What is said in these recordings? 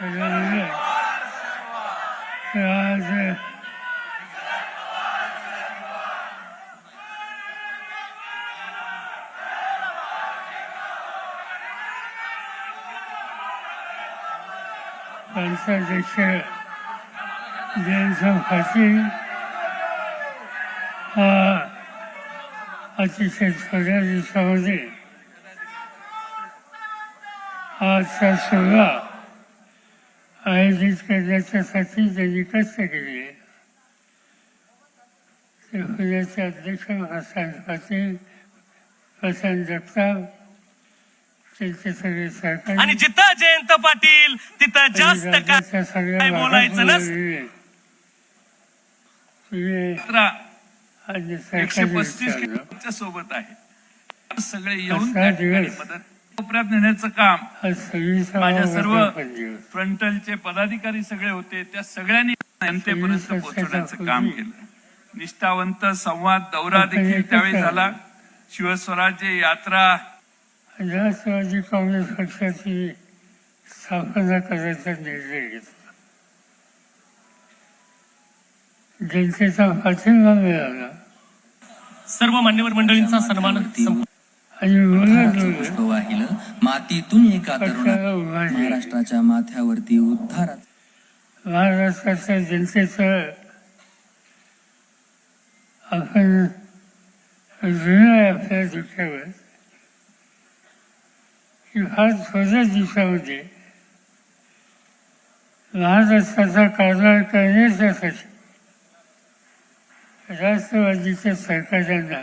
त्याच्यामुळे आज पंचाध्यक्ष जयंत पाटील हा अतिशय थोड्या दिवसामध्ये आजचा सोहळा करण्याच्यासाठी त्यांनी कष्ट केले ते पुण्याचे अध्यक्ष हसन पाटील प्रशांत जगताप त्यांचे सगळे सहकारी आणि जिथं जयंत पाटील तिथं जास्त काय बोलायचं नस- भागात तुम्ही आणि एकशे सरकारी पस्तीस सोबत आहे सगळे येऊन. मदत कोपऱ्यात नेण्याचं काम. माझ्या सर्व. फ्रंटलचे पदाधिकारी सगळे होते. त्या सगळ्यांनी जनतेपर्यंत पोहोचवण्याचं काम केलं. निष्ठावंत संवाद दौरा देखील त्यावेळी झाला. शिवस्वराज्य यात्रा. राष्ट्रवादी काँग्रेस पक्षाची स्थापना करायचा निर्णय घेतला. जनतेचा पाठिंबा मिळाला. सर्व मान्यवर मंडळींचा सन्मान आणि पुष्प वाहिलं मातीतून एका तरुणा महाराष्ट्राच्या माथ्यावरती उद्धारात. महाराष्ट्राच्या जनतेचं आपण आपल्या दुःखावर की फार थोड्या दिवसामध्ये महाराष्ट्राचा कारभार करण्याच्यासाठी राष्ट्रवादीच्या सरकारांना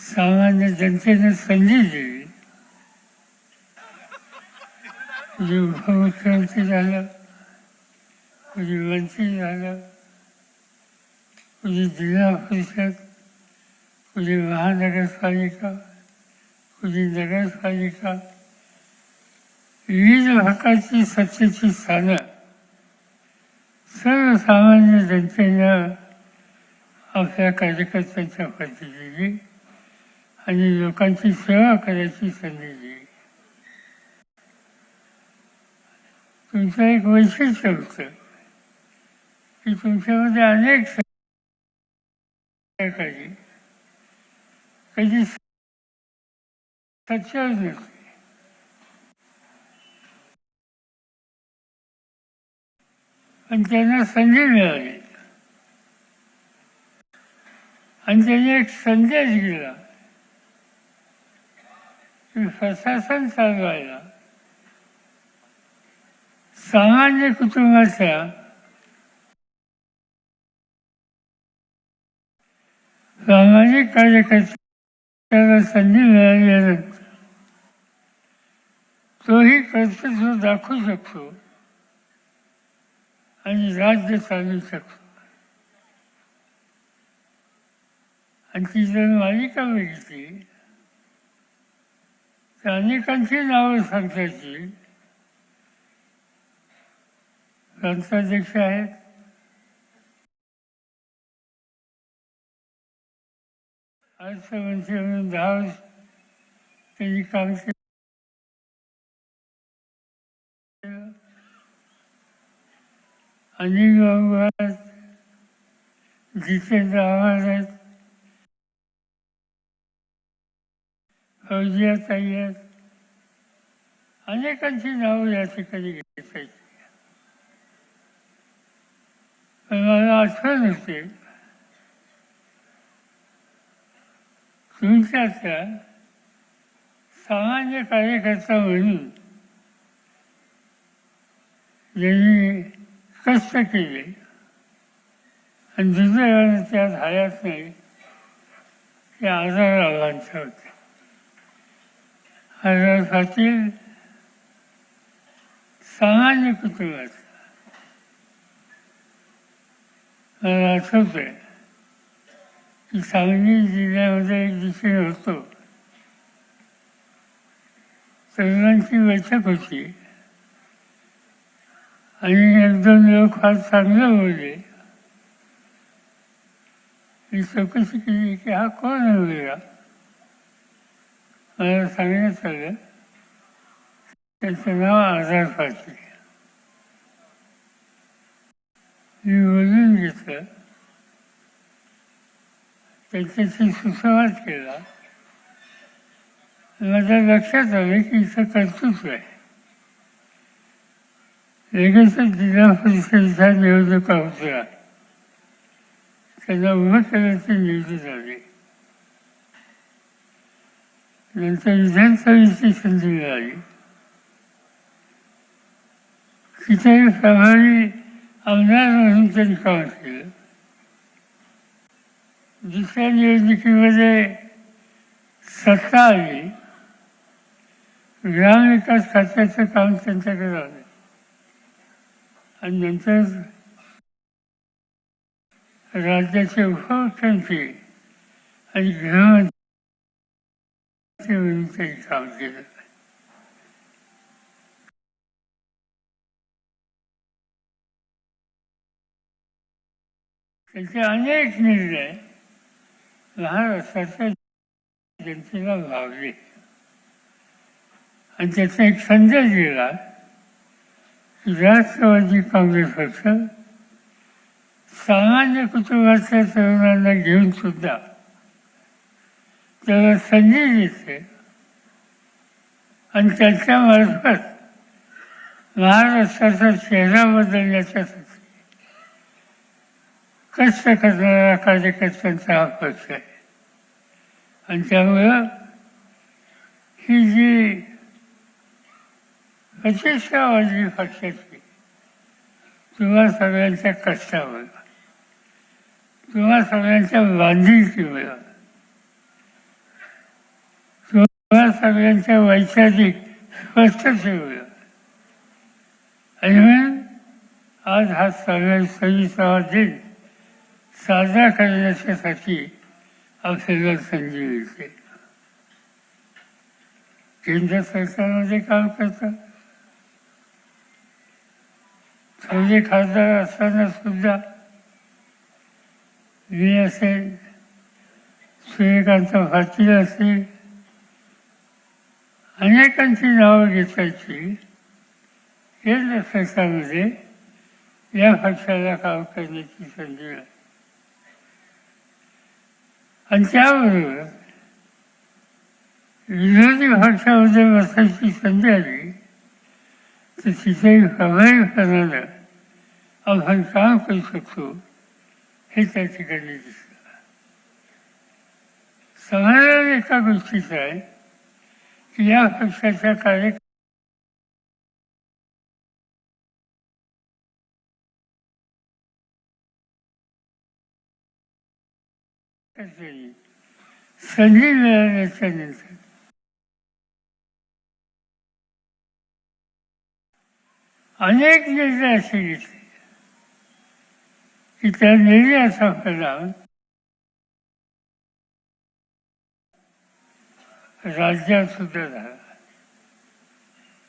सामान्य जनतेने संधी दिली कधी उपमुख्यमंत्री झालं कधी मंत्री झालं कधी जिल्हा परिषद कधी महानगरपालिका कधी नगरपालिका विविध प्रकारची सत्तेची स्थानं. सर्वसामान्य जनतेनं आपल्या कार्यकर्त्यांच्या पद्धतीने आणि लोकांची सेवा करायची संधी दिली. तुमचं एक वैशिष्ट्य होतं की तुमच्यामध्ये अनेक सहकारी कधी सच्चर नसते पण त्यांना संधी मिळाली. आणि त्यांनी एक संदेश दिला. की प्रशासन चालवायला सामान्य कुटुंबाच्या सामाजिक कार्यकर्त्याला संधी मिळाल्यानंतर तोही कर्तृत्व दाखवू शकतो आणि राज्य चालू शकतो. आणि ती जर मालिका बघितली अनेकांची नावं सांगतायची ग्रंथाध्यक्ष आहेत. अर्थमंत्री म्हणून दहा वर्ष त्यांनी काम केलं. अनिल बाबू आहेत. जितेंद्र आव्हाड आहेत. फौजिया ताई आहेत अनेकांची नावं या ठिकाणी घेता येतील पण मला आठवण होते तुमच्यातल्या सामान्य कार्यकर्ता म्हणून ज्यांनी कष्ट केले आणि दुसऱ्या त्यात हयात नाही ते आजार आव्हानचे होतं. आजार सामान्य कुटुंबात मला आठवतंय की सांगली जिल्ह्यामध्ये एक दिवशी होतो तरुणांची बैठक होती. आणि एक दोन लोक फार चांगले बोलले मी चौकशी केली की हा कोण आहे मला सांगण्यात आलं त्याचं नाव आधार पाटील मी बोलून घेतलं. त्याच्याशी सुसंवाद केला. माझ्या लक्षात आलं की इथं कर्तृत्व आहे. लगेचच जिल्हा परिषदेच्या निवडणुका होत्या त्यांना उभं करायचे निवडणूक आले नंतर विधानसभेची संधी मिळाली तिथे प्रभावी आमदार म्हणून त्यांनी काम केलं दुसऱ्या निवडणुकीमध्ये सत्ता आली ग्रामविकास खात्याचं काम त्यांच्याकडे आलं आणि नंतर राज्याचे उपमुख्यमंत्री आणि गृहमंत्री काम केलं त्याचे अनेक निर्णय लहान महाराष्ट्राच्या जनतेला भावले आणि त्याचा एक संदेश दिला राष्ट्रवादी काँग्रेस पक्ष सामान्य कुटुंबाच्या तरुणांना घेऊन सुद्धा त्याला संधी देते आणि त्याच्यामार्फत महाराष्ट्राचा चेहरा बदलण्याच्यासाठी कष्ट करणाऱ्या कार्यकर्त्यांचा हा पक्ष आहे. आणि त्यामुळं ही जी प्रतिष्ठावादी पक्षाची तुम्हा सगळ्यांच्या कष्टामुळं तुम्हा सगळ्यांच्या बांधिलकीमुळं. तुम्हा सगळ्यांच्या वैचारिक ठेवूया. आणि आज हा सगळ्या सविसावा दिन साजरा करण्याच्यासाठी आपल्याला संधी मिळते. केंद्र सरकारमध्ये काम करतात थोडे खासदार असताना सुद्धा मी असेल सूर्यकांत पाटील असेल अनेकांची नावं घेतायची केंद्र सरकारमध्ये या पक्षाला काम करण्याची संधी आहे. आणि त्याबरोबर विरोधी पक्षामध्ये बसायची संधी आली तर तिथेही प्रभावीपणानं आपण काम करू शकतो हे त्या ठिकाणी दिसलं समाधान एका गोष्टीचं आहे या पक्षाच्या कार्य संधी मिळाल्याच्या नंतर अनेक निर्णय असे घेतले की त्या निर्णयाचा परिणाम राज्यात सुद्धा झाला.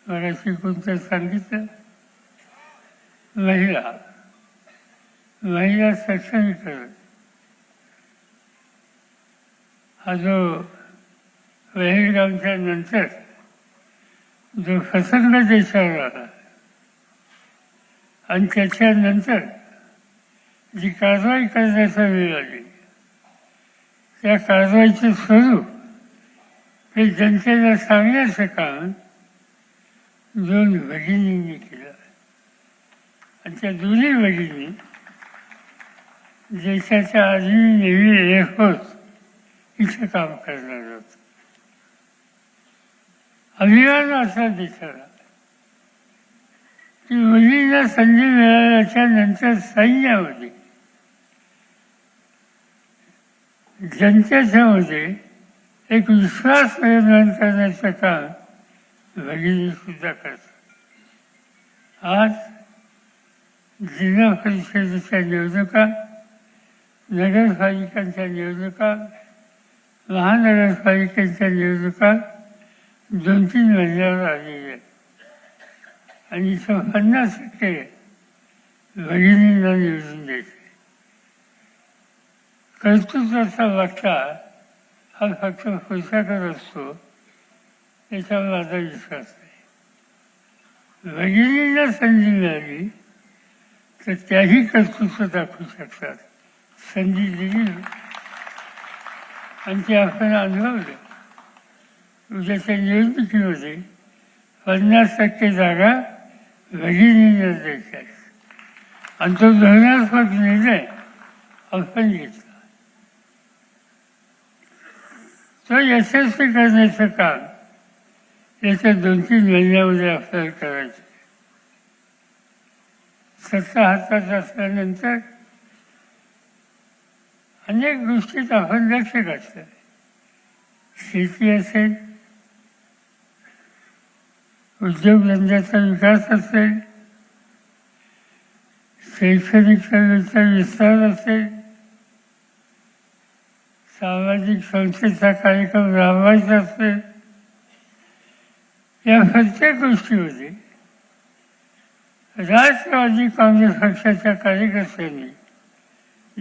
मराठी कोणतं सांगितलं महिला महिला सक्षमीकरण हा जो वहिरगावच्या नंतर जो प्रसंग देशावर आला आणि त्याच्यानंतर जी कारवाई करण्याचा वेळ आली त्या कारवाईचं स्वरूप हे जनतेला सांगण्याचं काम दोन वडिलींनी केलं. आणि त्या दोन्ही वडिली देशाच्या आधी नेहमी एअरफोर्स इथं काम करणार होत. अभिमान असा देशाला की मुलींना संधी मिळाल्याच्या नंतर सैन्यामध्ये जनतेच्या मध्ये एक विश्वास निर्माण करण्याचं काम भगिनी सुद्धा करतात. आज जिल्हा परिषदेच्या निवडणुका नगरपालिकांच्या निवडणुका महानगरपालिकेच्या निवडणुका दोन तीन महिन्यावर आलेल्या आहेत. आणि इथं पन्नास टक्के भगिनींना निवडून द्यायचे. कर्तृत्वाचा वाटा हा फक्त पुस्तकच असतो याच्यावर माझा विश्वास नाही. भगिनींना संधी मिळाली तर त्याही कर्तृत्व दाखवू शकतात. संधी दिली. आणि ते आपण अनुभवलं. उद्याच्या निवडणुकीमध्ये पन्नास टक्के जागा भगिनींना द्यायच्या आणि तो धोरणात्मक निर्णय आपण घेतला. तो यशस्वी करण्याचं काम. याच्या दोन तीन महिन्यामध्ये आपल्याला करायचं. सत्ता हातात असल्यानंतर अनेक गोष्टीत आपण लक्ष घातलं. शेती असेल उद्योगधंद्याचा विकास असेल शैक्षणिक सेवेचा विस्तार असेल सामाजिक संस्थेचा कार्यक्रम राबवायचा असेल या प्रत्येक गोष्टीमध्ये राष्ट्रवादी काँग्रेस पक्षाच्या कार्यकर्त्यांनी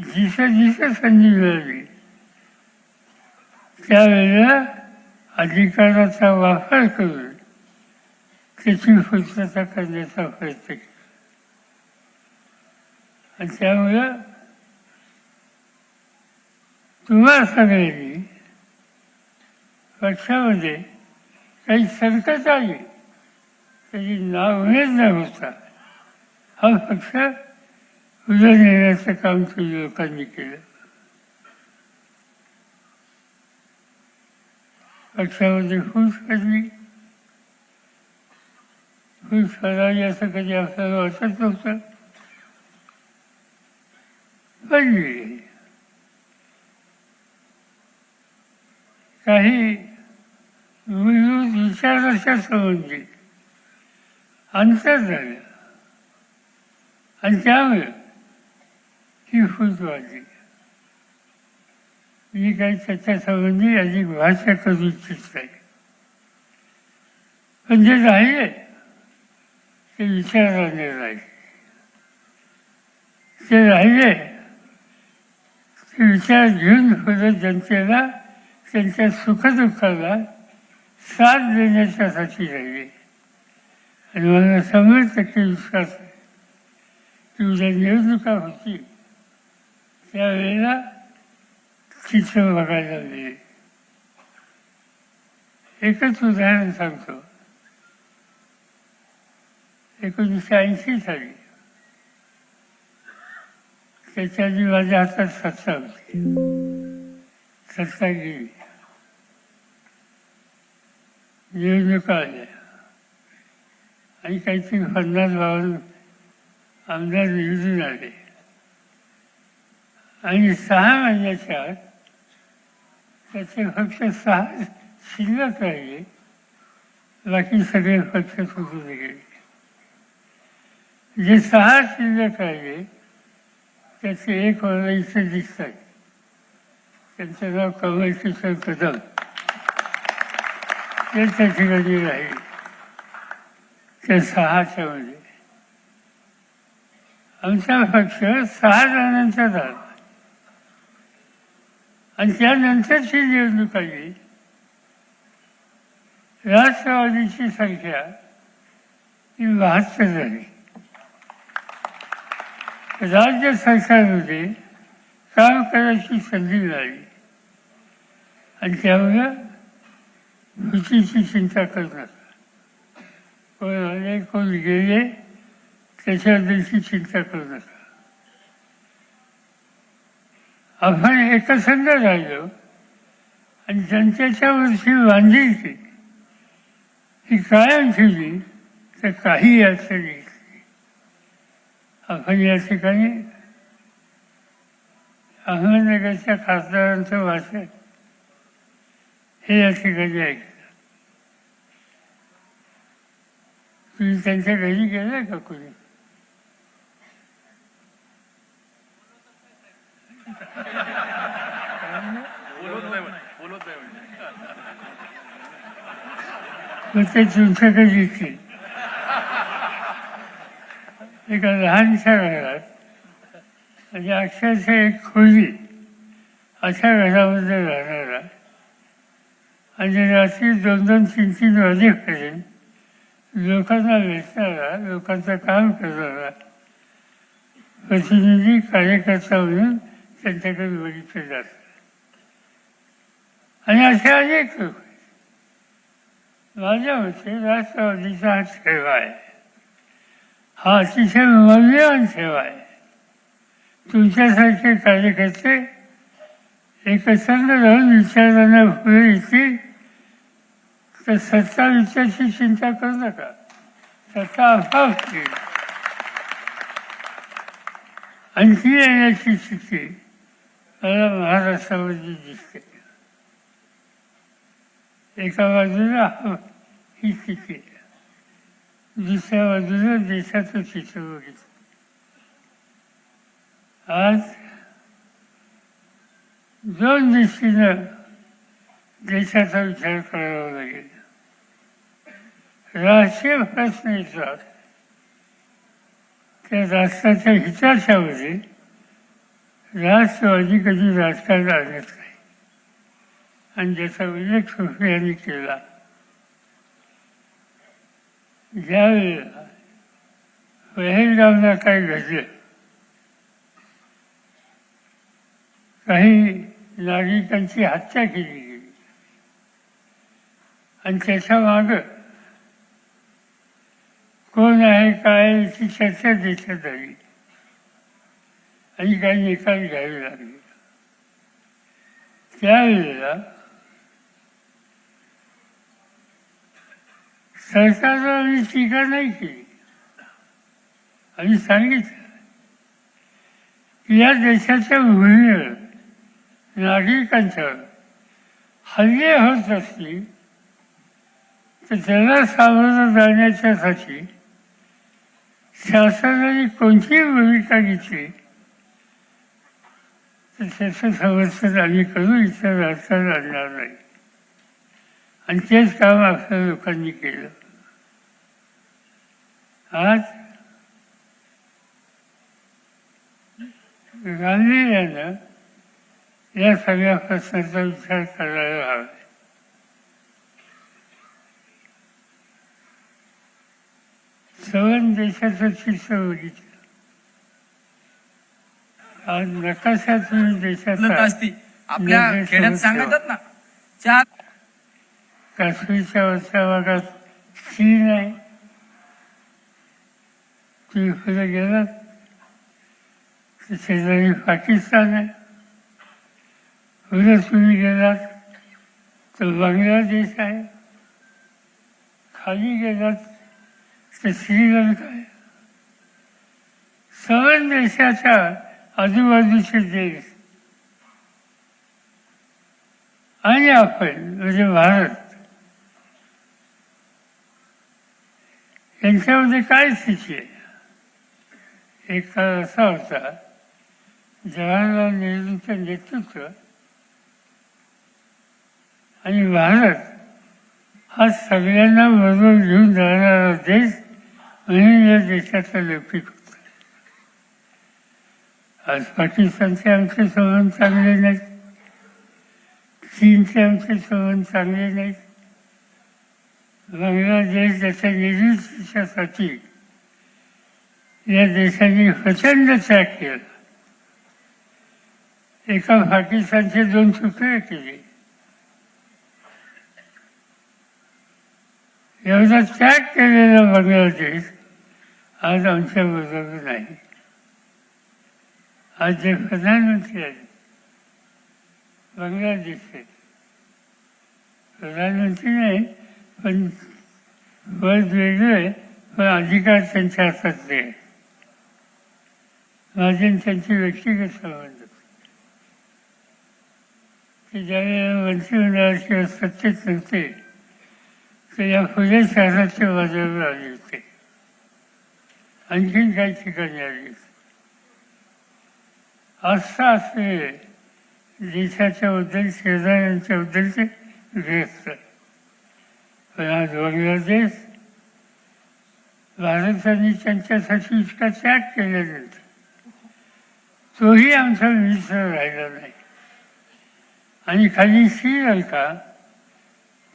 जिथं जिथं संधी मिळाली. त्यावेळेला अधिकाराचा वापर करून त्याची पूर्तता करण्याचा प्रयत्न केला. आणि त्यामुळं तुम्हा सगळ्यांनी पक्षामध्ये काही सरकत आली त्याची नावनेच न होता. हा पक्ष उद्या काम तुम्ही लोकांनी केलं. पक्षामध्ये खुश पडली. खुश पडावी असं कधी आपल्याला वाटत नव्हतं. पडली. काही मूलभूत विचाराच्या संबंधी अंतर झालं. आणि त्यामुळे ही फूट वाढली मी काही त्याच्या संबंधी अधिक भाष्य करू इच्छित नाही म्हणजे पण जे राहिले ते विचाराने राहिले. ते राहिले ते विचार घेऊन पुढे जनतेला त्यांच्या सुखदुःखाला साथ देण्याच्यासाठी राहिले. आणि मला शंभर टक्के विश्वास आहे. की उद्या निवडणुका होती त्यावेळेला चित्र बघायला मिळेल. एकच उदाहरण सांगतो. एकोणीसशे ऐंशी साली. त्याच्या आधी माझ्या हातात सत्ता होती. सत्ता गेली. निवडणुका आल्या आणि काहीतरी पन्नास बावन्न आमदार निवडून आले आणि सहा महिन्याच्या आत त्याचे फक्त सहा शिल्लक राहिले. बाकी सगळे पक्ष सुटून गेले. जे सहा शिल्लक राहिले त्याचे एक मला इथे दिसत आहे त्यांचं नाव कमल किशोर कदम. ते त्या ठिकाणी राहील ते सहाच्या मध्ये आमचा पक्ष सहा जणांचा झाला. आणि त्यानंतरची निवडणूक आली. राष्ट्रवादीची संख्या ही बहात्तर झाली. राज्य सरकारमध्ये काम करायची संधी मिळाली. आणि त्यामुळं भीतीची चिंता करतात. पण अनेक कोण गेले त्याच्याबद्दलची चिंता करू नका आपण एकसंध राहिलो आणि जनतेच्या वरची बांधिलकी ही कायम ठेवली तर काही अडचण येत आपण या ठिकाणी अहमदनगरच्या खासदारांचं वाचन हे या ठिकाणी ऐकलं तुम्ही त्यांच्या घरी गेलाय का कोणी? मग ते तुमच्याकडे येतील. एका लहानशा घरात. म्हणजे अक्षरशः एक खोली अशा घरामध्ये राहणार आणि रात्री दोन दोन तीन तीन वाजेपर्यंत लोकांना भेटणारा लोकांचं काम करणारा प्रतिनिधी कार्यकर्ता म्हणून त्यांच्याकडे बघितलं जातं आणि असे अनेक लोक माझ्या मते राष्ट्रवादीचा हा सेवा आहे. हा अतिशय मौल्यवान सेवा आहे. तुमच्यासारखे कार्यकर्ते एकत्र राहून विचारांना पुढे येतील. तर सत्ता विषयाची चिंता करू नका. सत्ता अभाव होईल आणखी येण्याची स्थिती मला महाराष्ट्रामध्ये दिसते. एका बाजूला ह- ही स्थिती दुसऱ्या बाजूला देशाचं चित्र बघितलं. आज दोन दृष्टीनं देशाचा विचार करावा लागेल. राष्ट्रीय प्रश्न येतात त्या राष्ट्राच्या हिताच्यामध्ये राष्ट्रवादी कधी राजकारण आणत नाही. आणि ज्याचा उल्लेख सुफियांनी केला. ज्यावेळेला पहलगावला काय घडलं काही नागरिकांची हत्या केली आणि त्याच्या माग कोण आहे काय याची चर्चा देशात आली आणि काही निकाल घ्यावे लागले. त्यावेळेला सरकारला आम्ही टीका नाही केली. आम्ही सांगितलं की या देशाच्या भूमीवर नागरिकांच्यावर हल्ले होत असतील तर त्याला सामोरं जाण्याच्यासाठी शासनाने कोणतीही भूमिका घेतली तर त्याचं समर्थन आम्ही करू इतर राजकारण आणणार नाही. आणि तेच काम आपल्या लोकांनी केलं. आज गांधींना या सगळ्या प्रश्नाचा विचार करायला हवा. देशाचं चित्र बघितलं आज नकाशात तुम्ही उलट देशाचा असती? आपल्या खेड्यात सांगतात ना. चार काश्मीरच्या वरच्या भागात चीन आहे. तुम्ही पुढे गेलात तर शेजारी पाकिस्तान आहे. पुढे तुम्ही गेलात तर बांगलादेश आहे. खाली गेलात तर श्रीलंका आहे सवन देशाच्या आजूबाजूचे देश. आणि आपण म्हणजे भारत यांच्यामध्ये काय स्थिती आहे? एक काळ असा होता जवाहरलाल नेहरूंचं नेतृत्व आणि भारत हा सगळ्यांना बरोबर घेऊन जाणारा देश म्हणून या देशाचा लौकिक होता आज पाकिस्तानचे आमचे संबंध चांगले नाहीत चीनचे आमचे संबंध चांगले नाहीत बांगलादेश त्याच्या निर्मितीसाठी या देशाने प्रचंड त्याग केला. एका पाकिस्तानचे दोन तुकडे केले. एवढा त्याग केलेला बांगलादेश आज आमच्या बाजूला नाही. आज जे प्रधानमंत्री आहेत बांगलादेशचे प्रधानमंत्री नाही पण पद वेगळं आहे पण अधिकार त्यांच्या हातात आहे माझे त्यांचे व्यक्तिगत संबंध. ते ज्यावेळेला मंत्रिमंडळात सत्तेत नव्हते तर या फुले शहराच्या बाजारावर आले होते. आणखीन काही ठिकाणी आली असं असले देशाच्या बद्दल शेजाऱ्यांच्या बद्दलचे व्यस्त पण आज बांगलादेश भारताने त्यांच्यासाठी इतका त्याग केल्यानंतर तोही आमचा मित्र राहिला नाही आणि खाली श्रीलंका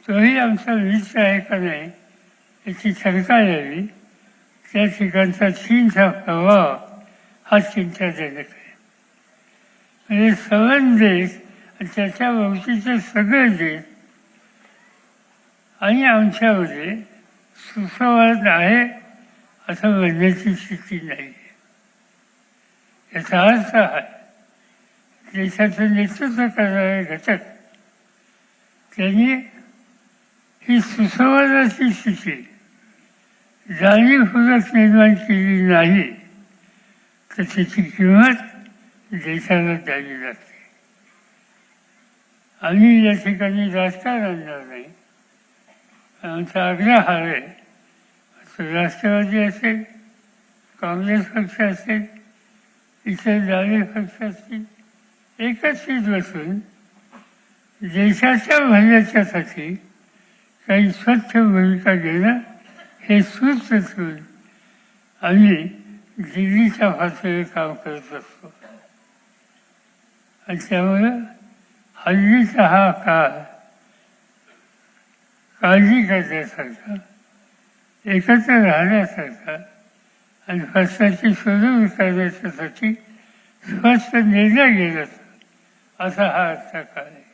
तोही आमचा मित्र आहे का नाही याची शंका यावी त्या ठिकाणचा चीन प्रभाव हा चिंताजनक आहे म्हणजे सवन देश त्याच्या भोवतीचे सगळे देश आणि आमच्यामध्ये सुसंवाद आहे असं म्हणण्याची स्थिती नाही याचा अर्थ आहे देशाचं नेतृत्व करणारे घटक त्यांनी ही सुसंवादाची स्थिती जाणीवपूर्वक निर्माण केली नाही तर त्याची किंमत देशाला द्यावी लागते. आम्ही या ठिकाणी राजकारण आणणार नाही. आमचा आग्रह आहे तो राष्ट्रवादी असेल काँग्रेस पक्ष असेल इतर डावे पक्ष असतील एकत्रित बसून देशाच्या भल्याच्यासाठी काही स्वच्छ भूमिका घेणं हे सुस्त ठेवून आम्ही दिल्लीच्या पातळीवर काम करत असतो. आणि त्यामुळे हल्लीचा हा काळ काळजी करण्यासारखा एकत्र राहण्यासारखा आणि भ्रष्टाची शोधून करण्याच्यासाठी स्वस्त निर्णय घेण्याचा असा हा आजचा काळ आहे.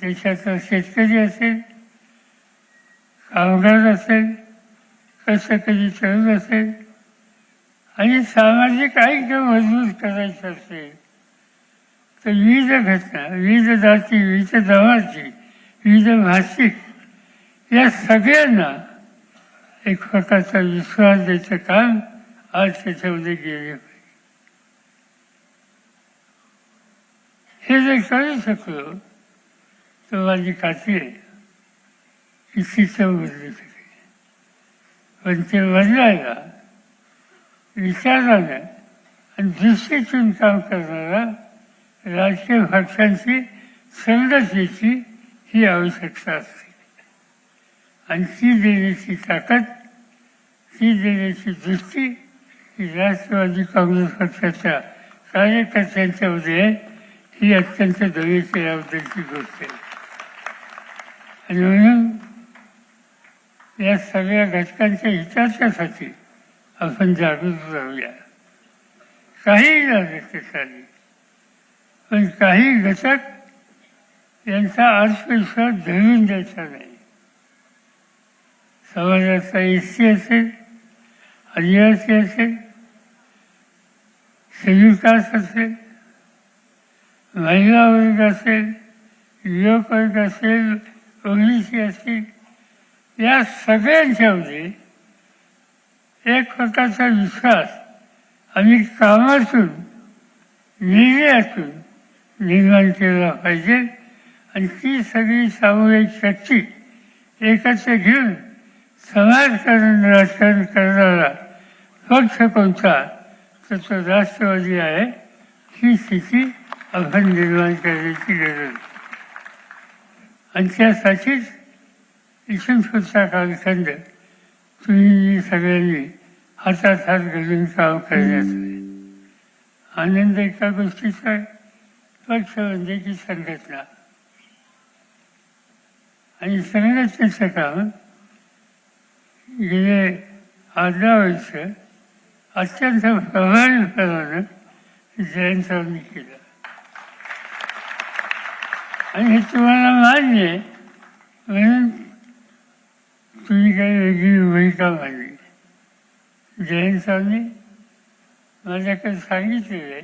देशाचा शेतकरी असेल कामगार असेल कसं कधी चढत असेल आणि सामाजिक ऐक्य मजबूत करायचं असेल तर विविध घटना विविध जाती विविध धर्माची विविध भाषिक या सगळ्यांना एक प्रकारचा विश्वास द्यायचं काम आज त्याच्यामध्ये गेले पाहिजे हे जर करू शकलो तर माझी खात्री आहे की चित्र बदलू पण ते बदलायला विचारानं आणि दृष्टीतून काम करणारा राजकीय पक्षांची संघटनेची ही आवश्यकता असते आणि ती देण्याची ताकद ती देण्याची दृष्टी ही राष्ट्रवादी काँग्रेस पक्षाच्या कार्यकर्त्यांच्यामध्ये आहे ही अत्यंत दवेच्या याबद्दलची गोष्ट आहे आणि म्हणून या सगळ्या घटकांच्या हिताच्यासाठी आपण जागृत राहूया. काही राजकीय पण काही घटक यांचा आत्मविश्वास धरून द्यायचा नाही. समाजाचा एस सी असेल आदिवासी असेल शेड्यूल असेल महिला वर्ग असेल युवक वर्ग असेल ओबीसी असेल या सगळ्यांच्यामध्ये एक प्रकारचा विश्वास आम्ही कामातून निर्णयातून निर्माण केला पाहिजे आणि ती सगळी सामूहिक शक्ती एकत्र घेऊन समाजकारण राजकारण करणारा पक्ष कोणता तर तो राष्ट्रवादी आहे ही स्थिती आपण निर्माण करण्याची गरज आहे. आणि त्यासाठीच इथून कालखंड तुम्ही सगळ्यांनी हातात हात घालून काम करण्याचं आनंद एका गोष्टीचा आहे पक्ष म्हणजे की संघटना आणि संघटनेचं काम गेले अर्धा वर्ष अत्यंत प्रभावीपणानं जयंतरावनी केलं आणि हे तुम्हाला मान्य आहे म्हणून तुम्ही काही वेगळी भूमिका मांडली. जयंतरावनी माझ्याकडे सांगितलेलं आहे?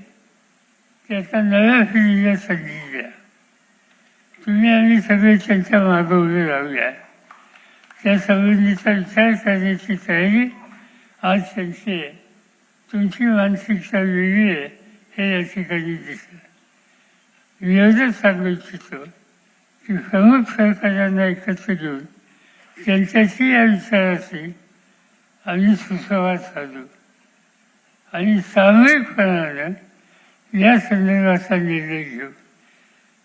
की आता नव्या पिढीला संधी द्या तुम्ही आम्ही सगळे त्यांच्या मागं उभे राहूया त्या संबंधीचा विचार करण्याची तयारी आज त्यांची आहे. तुमची मानसिकता वेगळी आहे हे या ठिकाणी दिसलं. मी एवढंच सांगू इच्छितो की प्रमुख सरकारांना एकत्र घेऊन त्यांच्याशी या विचाराशी आम्ही सुसंवाद साधू. आणि सामूहिकपणानं या संदर्भाचा निर्णय घेऊ.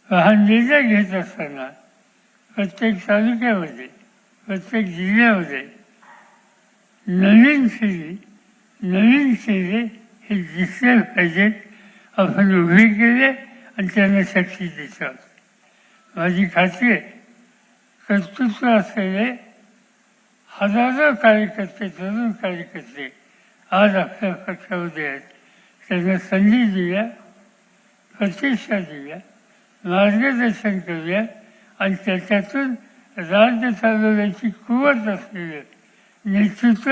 हा निर्णय घेत असताना प्रत्येक तालुक्यामध्ये प्रत्येक जिल्ह्यामध्ये नवीन शिरी नवीन शिरे हे दिसले पाहिजेत आपण उभे केले आणि त्यांना शक्ती देत. माझी खात्री आहे कर्तृत्व असलेले हजारो कार्यकर्ते तरुण कार्यकर्ते आज आपल्या पक्षामध्ये आहेत. त्यांना संधी दिल्या प्रतिष्ठा दिल्या मार्गदर्शन करूया आणि त्याच्यातून राज्य चालवण्याची कुवत असलेलं नेतृत्व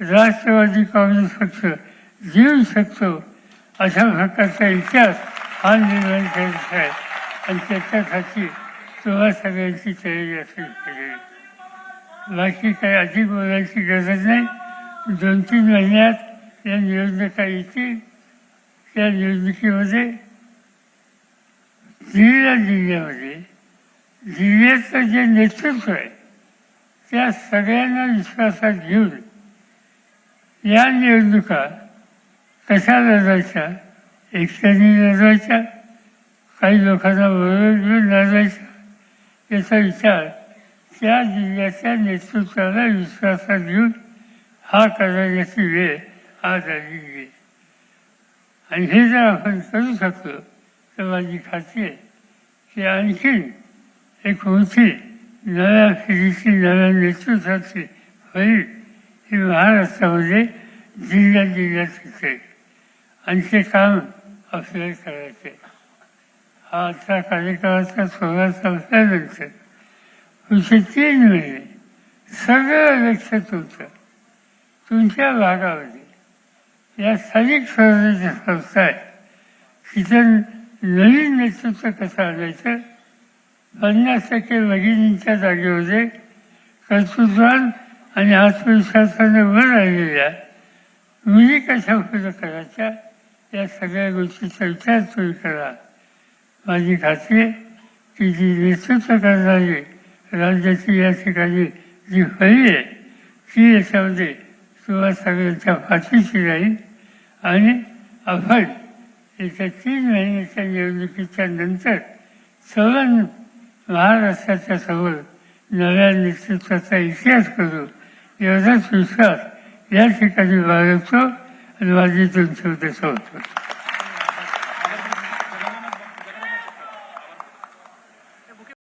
राष्ट्रवादी काँग्रेस पक्ष देऊ शकतो अशा प्रकारचा इतिहास हा निर्माण करायचा आहे. आणि त्याच्यासाठी तुम्हा सगळ्यांची तयारी असली. केलेली बाकी काही अधिक बोलायची गरज नाही. दोन तीन महिन्यात या निवडणुका येतील. त्या निवडणुकीमध्ये जिल्हा जिल्ह्यामध्ये जिल्ह्याचं जे नेतृत्व आहे त्या सगळ्यांना विश्वासात घेऊन या निवडणुका कशा लढवायच्या एकट्याने लढवायच्या काही लोकांना बरोबर घेऊन लढवायच्या याचा विचार त्या जिल्ह्याच्या नेतृत्वाला विश्वासात घेऊन हा करण्याची वेळ आज आलेली आहे आणि हे जर आपण करू शकलो तर माझी खात्री आहे की आणखी एक मोठी नव्या पिढीची नव्या नेतृत्वाची होईल ही महाराष्ट्रामध्ये जिल्ह्या जिल्ह्यात सुचेल आणि ते काम आपल्याला करायचे आहे. हा आजच्या कार्यक्रमाचा सोहळा संपल्यानंतर पुढचे तीन महिने सगळं लक्ष तुमचं तुमच्या भागामध्ये या स्थानिक स्वराज्य संस्था आहे. तिथं नवीन नेतृत्व कसं आणायचं? पन्नास टक्के भगिनींच्या जागेमध्ये कर्तृत्वान आणि आत्मविश्वासाने वर राहिलेल्या मुली कशा पूर्ण करायच्या? या सगळ्या गोष्टीचा विचार तुम्ही करा. माझी खात्री आहे की जी नेतृत्व करणारी राज्याची या ठिकाणी जी फळी आहे ती याच्यामध्ये तुम्हा सगळ्यांच्या पाठीशी राहील आणि आपण येत्या तीन महिन्याच्या निवडणुकीच्या नंतर सवन महाराष्ट्राच्या समोर नव्या नेतृत्वाचा इतिहास करू एवढाच विश्वास या ठिकाणी बाळगतो आणि माझी दोन शब्द सोडतो